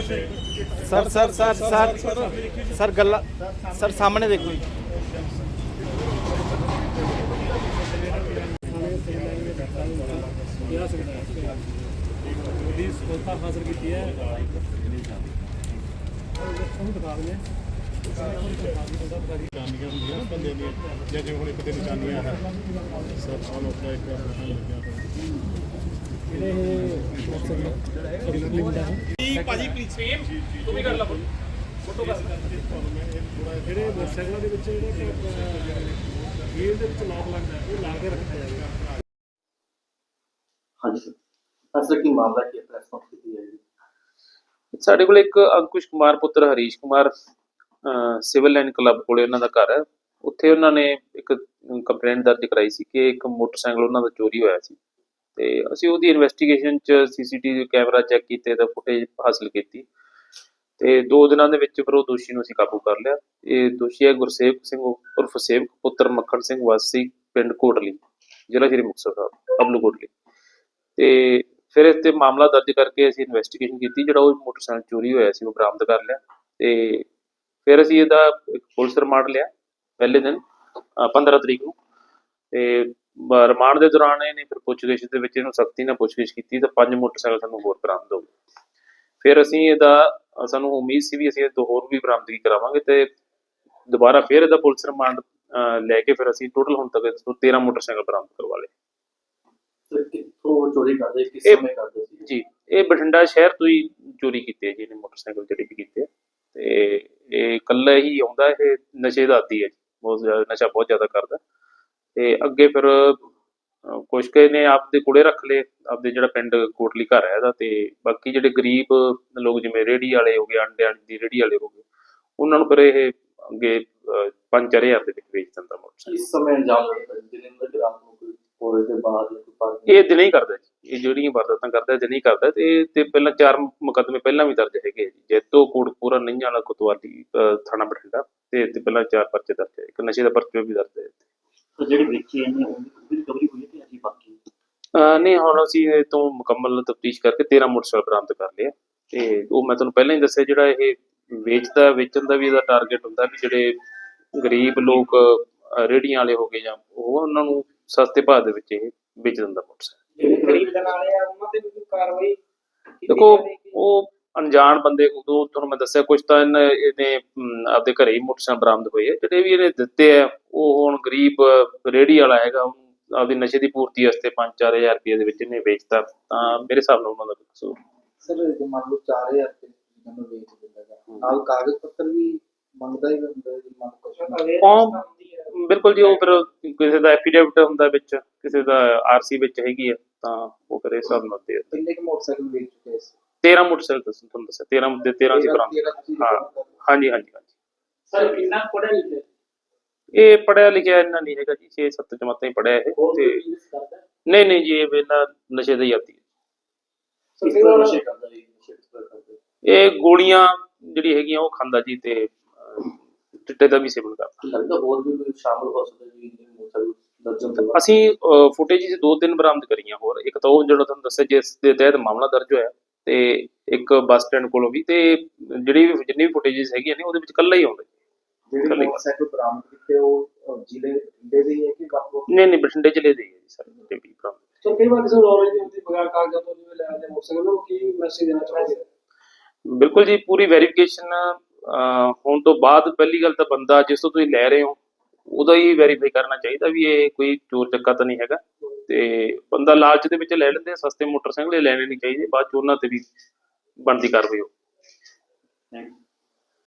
Sir sir sir sir sir, ਗੱਲਾਂ, sir, ਸਾਹਮਣੇ ਦੇਖੋ ਜੀ। ਪੁਲਿਸ ਸਫਲਤਾ ਹਾਸਲ ਕੀਤੀ ਹੈ ਉਹਨੂੰ ਦਿਖਾ ਦਿੰਦੇ ਨਿਸ਼ਾਨੀਆਂ ਹੁੰਦੀਆਂ ਬੰਦੇ ਦੀਆਂ ਜਾਂ ਜਿਵੇਂ ਹੁਣ ਇੱਕ ਤੇ ਨਿਸ਼ਾਨੀਆਂ ਹੈ ਸਰ ਆਲ ਆਫ ਦਾ ਇੱਕ ਆਪਣਾ ਲੱਗਿਆ ਹੋਇਆ ਜਿਹੜੇ ਮੋਟਰਸਾਈਕਲਾਂ ਦੇ ਵਿੱਚ ਜਿਹੜਾ ਗੇਰ ਦੇ ਵਿੱਚ ਲੋਕ ਲੱਗਦਾ ਉਹ ਲਾ ਕੇ ਰੱਖਿਆ ਜਾਵੇ ਹਾਂਜੀ ਸਰ ਅਸਲ ਕੀ ਮਾਮਲਾ ਕੀ ਪ੍ਰੈਸ ਕਾਨਫਰੰਸ ਕੀਤੀ ਹੈ ਸਾਡੇ ਕੋਲ ਇੱਕ ਅੰਕੁਸ਼ ਕੁਮਾਰ ਪੁੱਤਰ, Harish Kumar civil line club ਕੋਲੇ ਉਹਨਾਂ ਦਾ ਘਰ ਹੈ। ਉੱਥੇ ਉਹਨਾਂ ਨੇ ਇੱਕ ਕੰਪਲੇਂਟ ਦਰਜ ਕਰਾਈ ਸੀ ਕਿ ਇੱਕ ਮੋਟਰਸਾਈਕਲ ਉਹਨਾਂ ਦਾ ਚੋਰੀ ਹੋਇਆ ਸੀ। ਤੇ ਅਸੀਂ ਉਹਦੀ ਇਨਵੈਸਟੀਗੇਸ਼ਨ ਚ ਸੀਸੀਟੀਵੀ ਕੈਮਰਾ ਚੈੱਕ ਕੀਤੇ ਤਾਂ ਫੁਟੇਜ ਹਾਸਲ ਕੀਤੀ। ਤੇ ਦੋ ਦਿਨਾਂ ਦੇ ਵਿੱਚ ਫਿਰ ਉਹ ਦੋਸ਼ੀ ਨੂੰ ਅਸੀਂ ਕਾਬੂ ਕਰ ਲਿਆ। ਇਹ ਦੋਸ਼ੀ ਹੈ ਗੁਰਸੇਵਕ ਸਿੰਘ ਉਰਫ ਸੇਵਕ ਪੁੱਤਰ ਮੱਖਣ ਸਿੰਘ ਵਾਸੀ ਪਿੰਡ ਕੋਟਲੀ ਜ਼ਿਲ੍ਹਾ ਸ਼੍ਰੀ ਮੁਕਤਸਰ ਸਾਹਿਬ ਅਬਲੂ ਕੋਟਲੀ ਤੇ ਫਿਰ ਇਸ ਤੇ ਮਾਮਲਾ ਦਰਜ ਕਰਕੇ ਅਸੀਂ ਇਨਵੈਸਟੀਗੇਸ਼ਨ ਕੀਤੀ ਜਿਹੜਾ ਉਹ ਮੋਟਰਸਾਈਕਲ ਚੋਰੀ ਹੋਇਆ ਸੀ ਉਹ ਬਰਾਮਦ ਕਰ ਲਿਆ। ਤੇ ਫਿਰ ਅਸੀਂ ਇਹਦਾ ਇੱਕ ਪੁਲਿਸ ਰਿਮਾਂਡ ਲਿਆ ਪਹਿਲੇ ਦਿਨ ਅ, 15 ਤਰੀਕ ਨੂੰ। ਤੇ ਰਿਮਾਂਡ ਦੇ ਦੌਰਾਨ ਇਹਨੇ ਫਿਰ ਪੁੱਛਗਿੱਛ ਦੇ ਵਿੱਚ ਇਹਨੂੰ ਸਖਤੀ ਨਾਲ ਪੁੱਛਗਿੱਛ ਕੀਤੀ ਤਾਂ ਪੰਜ ਮੋਟਰਸਾਈਕਲ ਸਾਨੂੰ ਹੋਰ ਬਰਾਮਦ ਹੋ ਗਏ। ਫਿਰ ਅਸੀਂ ਇਹਦਾ ਸਾਨੂੰ ਉਮੀਦ ਸੀ ਵੀ ਅਸੀਂ ਇਹ ਤੋਂ ਹੋਰ ਵੀ ਬਰਾਮਦਗੀ ਕਰਾਵਾਂਗੇ ਤੇ ਦੁਬਾਰਾ ਫਿਰ ਇਹਦਾ ਪੁਲਿਸ ਰਿਮਾਂਡ ਲੈ ਕੇ ਫਿਰ ਅਸੀਂ ਟੋਟਲ ਹੁਣ ਤੱਕ ਇਹਦੇ ਤੋਂ 13 ਮੋਟਰਸਾਈਕਲ ਬਰਾਮਦ ਕਰਵਾ ਲਏ। ਕਿੱਥੋਂ ਚੋਰੀ ਕਰਦੇ ਕਿਸ ਸਮੇਂ ਕਰਦੇ ਸੀ? ਜੀ ਇਹ ਬਠਿੰਡਾ ਸ਼ਹਿਰ ਤੋਂ ਹੀ ਚੋਰੀ ਕੀਤੇ ਜੀ ਮੋਟਰਸਾਈਕਲ ਜਿਹੜੇ ਵੀ ਕੀਤੇ। ਤੇ ਇਹ ਇਕੱਲਾ ਹੀ ਆਉਂਦਾ ਇਹ ਨਸ਼ੇ ਦਾ ਆਦੀ ਹੈ ਜੀ ਬਹੁਤ ਜ਼ਿਆਦਾ ਨਸ਼ਾ ਬਹੁਤ ਜ਼ਿਆਦਾ ਕਰਦਾ। ਤੇ ਅੱਗੇ ਫਿਰ ਅਹ, ਕੁਛ ਕੁ ਨੇ ਆਪਦੇ ਕੋਲੇ ਰੱਖ ਲਏ ਆਪਦੇ ਜਿਹੜਾ ਪਿੰਡ ਕੋਟਲੀ ਘਰ ਹੈ ਇਹਦਾ ਤੇ ਬਾਕੀ ਜਿਹੜੇ ਗਰੀਬ ਲੋਕ ਜਿਵੇਂ ਰੇਹੜੀ ਵਾਲੇ ਹੋ ਗਏ ਅੰਡਿਆਂ ਦੀ ਰੇਹੜੀ ਵਾਲੇ ਹੋ ਗਏ ਉਹਨਾਂ ਨੂੰ ਫਿਰ ਇਹ ਅੱਗੇ 5-4000 ਦੇ ਵਿੱਚ ਵੇਚ ਦਿੰਦਾ ਮੋਟਰਸਾਈਕਲ। ਇਸ ਸਮੇਂ ਨੂੰ ਕੋਈ ਹੋਰੇ ਦੇ ਬਾਅਦ ਕੋਈ ਪਾਰਟੀ ਇਹ ਦਿਨੇ ਹੀ ਕਰਦਾ ਜੀ। ਇਹ ਜਿਹੜੀਆਂ ਵਾਰਦਾਤਾਂ ਕਰਦਾ ਦਿਨੇ ਹੀ ਕਰਦਾ ਤੇ ਤੇ ਪਹਿਲਾਂ ਚਾਰ ਮੁਕੱਦਮੇ ਪਹਿਲਾਂ ਵੀ ਦਰਜ ਹੈਗੇ ਜੀ। ਜੈਤੋ ਕੋਟਪੂਰਾ ਨਈਆਂ ਵਾਲਾ ਕੋਤਵਾਲੀ ਥਾਣਾ ਬਠਿੰਡਾ ਤੇ ਤੇ ਪਹਿਲਾਂ ਚਾਰ ਪਰਚੇ ਦਰਜ ਹੈ। ਇੱਕ ਨਸ਼ੇ ਦਾ ਪਰਚਾ ਵੀ ਦਰਜ ਹੈ ਤਾਂ ਜਿਹੜੀ ਵੇਚੀ ਇਹਨੇ ਉਹਦੀ ਰਿਕਵਰੀ ਹੋਈ ਹੈ ਤੇ ਅਜੀ ਬਾਕੀ ਅਹ, ਨਹੀਂ ਹੁਣ ਅਸੀਂ ਇਹ ਤੋਂ ਮੁਕੰਮਲ ਤਫਤੀਸ਼ ਕਰਕੇ 13 ਮੋਟਰਸਾਈਕਲ ਬਰਾਮਦ ਕਰ ਲਏ ਆ। ਤੇ ਉਹ ਮੈਂ ਤੁਹਾਨੂੰ ਪਹਿਲਾਂ ਹੀ ਦੱਸਿਆ ਜਿਹੜਾ ਇਹ ਵੇਚਦਾ ਵੇਚਣ ਦਾ ਵੀ ਇਹਦਾ ਟਾਰਗੇਟ ਹੁੰਦਾ ਵੀ ਜਿਹੜੇ ਗਰੀਬ ਲੋਕ ਅਹ, ਰੇਹੜੀਆਂ ਵਾਲੇ ਹੋ ਗਏ ਜਾਂ ਉਹ ਉਹਨਾਂ ਨੂੰ ਸਸਤੇ ਭਾਅ ਦੇ ਵਿੱਚ ਇਹ ਵੇਚ ਦਿੰਦਾ ਮੋਟਰਸਾਈਕਲ। ਜਿਹੜੇ ਖਰੀਦਣ ਵਾਲੇ ਆ ਉਹਨਾਂ ਤੇ ਵੀ ਕੋਈ ਕਾਰਵਾਈ ਕੀਤੀ ਦੇਖੋ? ਉਹ ਅਣਜਾਣ ਬੰਦੇ ਉਦੋਂ ਤੁਹਾਨੂੰ ਮੈਂ ਦੱਸਿਆ ਕੁਝ ਤਾਂ ਇਹਨੇ ਇਹਨੇ ਆਪਦੇ ਘਰੇ ਹੀ ਮੋਟਰਸਾਈਕਲ ਬਰਾਮਦ ਹੋਏ ਜਿਹੜੇ ਵੀ ਇਹਨੇ ਦਿੱਤੇ ਆ ਉਹ ਹੁਣ ਗਰੀਬ ਰੇਹੜੀ ਵਾਲਾ ਹੈਗਾ ਉਹਨੂੰ ਆਪਦੀ ਨਸ਼ੇ ਦੀ ਪੂਰਤੀ ਵਾਸਤੇ 5-4000 ਰੁਪਏ ਦੇ ਵਿੱਚ ਇਹਨੇ ਵੇਚਤਾ। ਤਾਂ ਮੇਰੇ ਹਿਸਾਬ ਨਾਲ ਉਹਨਾਂ ਦਾ ਕਸੂਰ ਸਰ ਜੇ ਮੰਨ ਲਓ 4000 ਰੁਪਏ ਚੀਜ਼ਾਂ ਨੂੰ ਵੇਚ ਦਿੰਦਾ ਗਾ ਨਾਲ ਕਾਗਜ਼ ਪੱਤਰ ਵੀ ਮੰਗਦਾ ਹੀ ਹੁੰਦਾ ਜੀ ਮੰਨ ਕੁਛ ਹਾਂ। ਬਿਲਕੁਲ ਜੀ ਉਹ ਫਿਰ ਕਿਸੇ ਦਾ ਐਫੀਡੇਵਿਟ ਹੁੰਦਾ ਵਿੱਚ ਕਿਸੇ ਦਾ ਆਰਸੀ ਵਿੱਚ ਹੈਗੀ ਆ ਤਾਂ ਉਹ ਫਿਰ ਇਸ ਹਿਸਾਬ ਨਾਲ ਦੇ ਕਿੰਨੇ ਕੁ ਮੋਟਰਸਾਈਕਲ ਵੇਚ ਚੁੱਕੇ ਸੀ 13 ਮੋਟਰਸਾਈਕਲ ਦੱਸ- ਤੁਹਾਨੂੰ ਦੱਸਿਆ 13 ਦੇ 13 ਸੀ ਬਰਾਮਦ ਹਾਂ ਹਾਂਜੀ ਹਾਂਜੀ ਹਾਂਜੀ। ਸਰ ਕਿੰਨਾ ਪੜਿਆ ਲਿਖਿਆ? ਇਹ ਪੜਿਆ ਲਿਖਿਆ ਇੰਨਾ ਨਹੀਂ ਹੈਗਾ ਜੀ 6-7 ਜਮਾਤਾਂ ਹੀ ਪੜਿਆ ਇਹ ਤੇ ਨਹੀਂ ਨਹੀਂ ਜੀ ਇਹ ਵੇਲਾ ਨਸ਼ੇ ਦਾ ਹੀ। ਆਦੀ ਇਹ ਗੋਲੀਆਂ ਜਿਹੜੀ ਹੈਗੀਆਂ ਉਹ ਖਾਂਦਾ ਜੀ ਤੇ ਚਿੱਟੇ ਦਾ ਵੀ ਸੇਵਨ ਕਰਦਾ। ਲੱਗਦਾ ਹੋਰ ਵੀ ਕੋਈ ਸ਼ਾਮਲ ਹੋ ਸਕਦਾ ਜੀ ਇਹਦੇ ਮੋਟਰਸਾਈਕਲ ਦਰਜਨ ਤੋਂ ਅਸੀਂ ਫੁਟੇਜ ਜੀ ਦੋ ਤਿੰਨ ਬਰਾਮਦ ਕਰੀਆਂ ਹੋਰ। ਇੱਕ ਤਾਂ ਉਹ ਜਿਹੜਾ ਤੁਹਾਨੂੰ ਦੱਸਿਆ ਜਿਸ ਦੇ ਤਹਿਤ ਮਾਮਲਾ ਦਰਜ ਹੋਇਆ ਤੇ ਇੱਕ ਬੱਸ ਸਟੈਂਡ ਕੋਲੋਂ ਵੀ ਤੇ ਜਿਹੜੀ ਵੀ ਜਿੰਨੀ ਵੀ ਫੁਟੇਜਸ ਹੈਗੀਆਂ ਨੇ ਉਹਦੇ ਵਿੱਚ ਇਕੱਲਾ ਹੀ ਆਉਂਦਾ। ਜੀ। ਜਿਹੜੇ ਮੋਟਰਸਾਈਕਲ ਬਰਾਮਦ ਕੀਤੇ ਉਹ ਅਹ, ਜ਼ਿਲ੍ਹੇ ਦੇ ਦੇ ਹੀ ਹੈ ਕਿ ਵੱਖ ਵੱਖ? ਨਹੀਂ ਨਹੀਂ ਬਠਿੰਡੇ ਜ਼ਿਲ੍ਹੇ ਦੇ ਹੀ ਸਰ ਤੇ ਵੀ ਬਰਾਮਦ। ਸਰ ਕਈ ਵਾਰ ਕਿਸੇ ਨੌਲੇਜ ਨਹੀਂ ਹੁੰਦੀ ਬਗੈਰ ਕਾਗਜ਼ਾਂ ਤੋਂ ਜਿਵੇਂ ਲੈ ਆਉਂਦੇ ਮੋਟਰਸਾਈਕਲ ਨੂੰ ਕੀ ਮੈਸੇਜ ਦੇਣਾ ਚਾਹੁੰਦੇ ਬਿਲਕੁਲ ਜੀ ਪੂਰੀ ਵੈਰੀਫਿਕੇਸ਼ਨ ਹੋਣ ਤੋਂ ਬਾਅਦ ਪਹਿਲੀ ਗੱਲ ਤਾਂ ਬੰਦਾ ਜਿਸ ਤੋਂ ਤੁਸੀਂ ਲੈ ਰਹੇ ਹੋ ਉਹਦਾ ਹੀ ਵੈਰੀਫਾਈ ਕਰਨਾ ਚਾਹੀਦਾ ਵੀ ਇਹ ਕੋਈ ਚੋਰ ਚੱਕਾ ਤਾਂ ਨਹੀਂ ਹੈਗਾ। ਤੇ ਬੰਦਾ ਲਾਲਚ ਦੇ ਵਿੱਚ ਲੈ ਲੈਂਦੇ ਆ, ਸਸਤੇ ਮੋਟਰਸਾਈਕਲ ਇਹ ਲੈਣੇ ਨਹੀਂ ਚਾਹੀਦੇ ਬਾਅਦ ਚ ਉਹਨਾਂ ਤੇ ਵੀ ਬਣਦੀ ਕਾਰਵਾਈ ਹੋ।